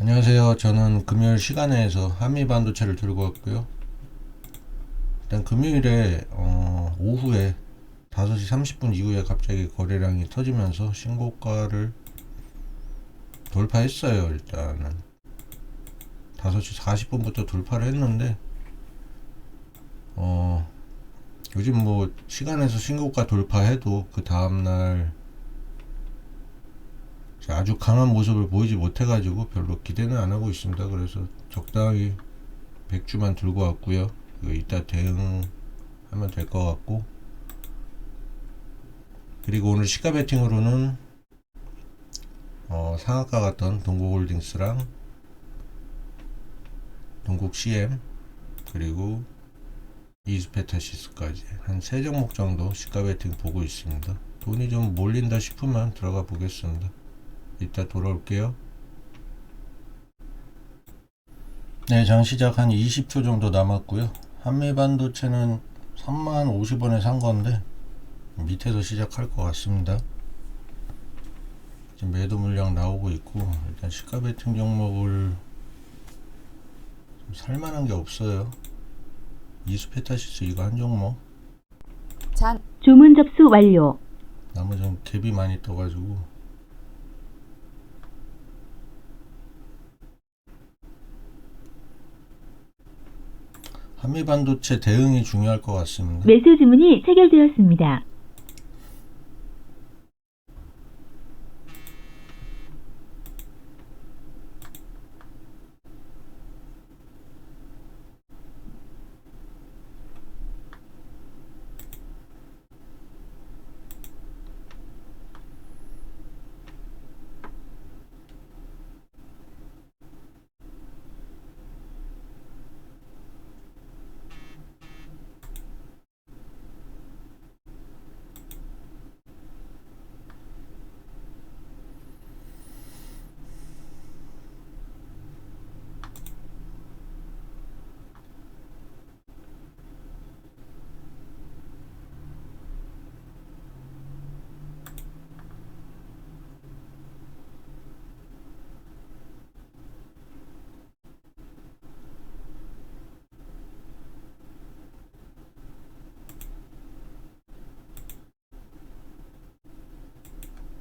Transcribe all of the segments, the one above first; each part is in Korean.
안녕하세요. 저는 금요일 시간에서 한미 반도체를 들고 왔고요. 일단 금요일에 어, 오후에 5시 30분 이후에 갑자기 거래량이 터지면서 신고가를 돌파했어요. 일단은 5시 40분부터 돌파를 했는데 어, 요즘 뭐 시간에서 신고가 돌파해도 그 다음날 아주 강한 모습을 보이지 못해가지고 별로 기대는 안 하고 있습니다. 그래서 적당히 100주만 들고 왔고요. 이거 이따 대응하면 될 것 같고 그리고 오늘 시가 베팅으로는 어, 상한가 같던 동국홀딩스랑 동국 CM 그리고 이스페타시스까지 한 세 종목 정도 시가 베팅 보고 있습니다. 돈이 좀 몰린다 싶으면 들어가 보겠습니다. 이따 돌아올게요. 네, 장 시작 한 20초 정도 남았고요. 한미 반도체는 3만 50원에 산 건데 밑에서 시작할 것 같습니다. 지금 매도 물량 나오고 있고 일단 시가 베팅 종목을 좀 살만한 게 없어요. 이스페타시스 이거 한 종목 장, 주문 접수 완료. 나머지는 갭이 많이 떠가지고 한미 반도체 대응이 중요할 것 같습니다. 매수 주문이 체결되었습니다.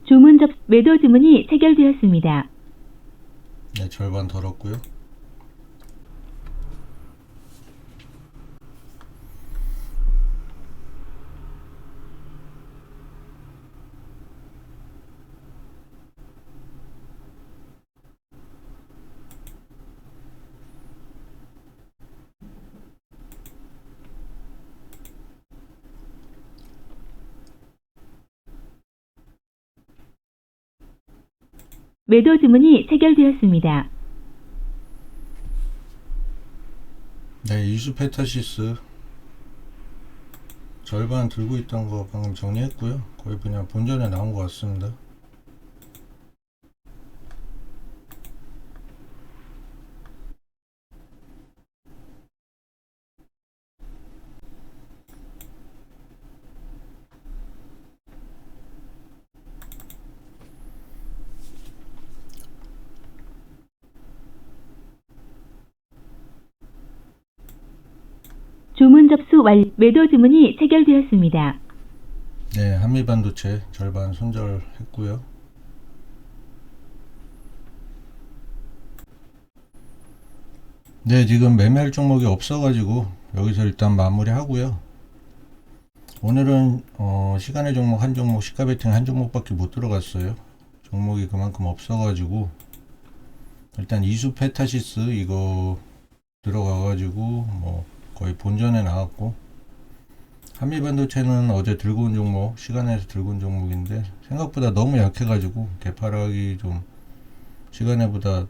주문 접 매도 주문이 체결되었습니다. 네, 절반 덜었고요. 매도 주문이 체결되었습니다. 네, 이수페타시스 절반 들고 있던 거 방금 정리했고요. 거의 그냥 본전에 나온 것 같습니다. 주문 접수 완 매도 주문이 체결되었습니다. 네, 한미 반도체 절반 손절했고요. 네, 지금 매매할 종목이 없어가지고 여기서 일단 마무리하고요. 오늘은 어, 시간의 종목 한 종목, 시가 베팅 한 종목밖에 못 들어갔어요. 종목이 그만큼 없어가지고 일단 이수 페타시스 이거 들어가가지고 뭐 거의 본전에 나왔고 한미 반도체는 어제 들고 온 종목, 시간에서 들고 온 종목인데 생각보다 너무 약해가지고 개파락이 좀 시간에보다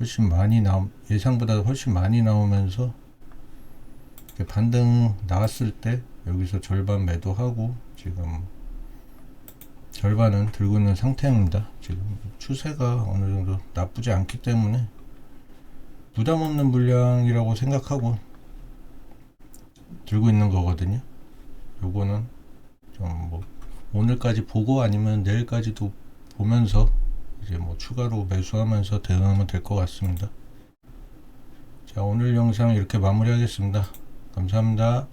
훨씬 많이 나오 예상보다 훨씬 많이 나오면서 반등 나왔을 때 여기서 절반 매도하고 지금 절반은 들고 있는 상태입니다. 지금 추세가 어느 정도 나쁘지 않기 때문에 부담 없는 물량이라고 생각하고 들고 있는 거거든요. 요거는 좀 뭐 오늘까지 보고 아니면 내일까지도 보면서 이제 뭐 추가로 매수하면서 대응하면 될 것 같습니다. 자, 오늘 영상 이렇게 마무리하겠습니다. 감사합니다.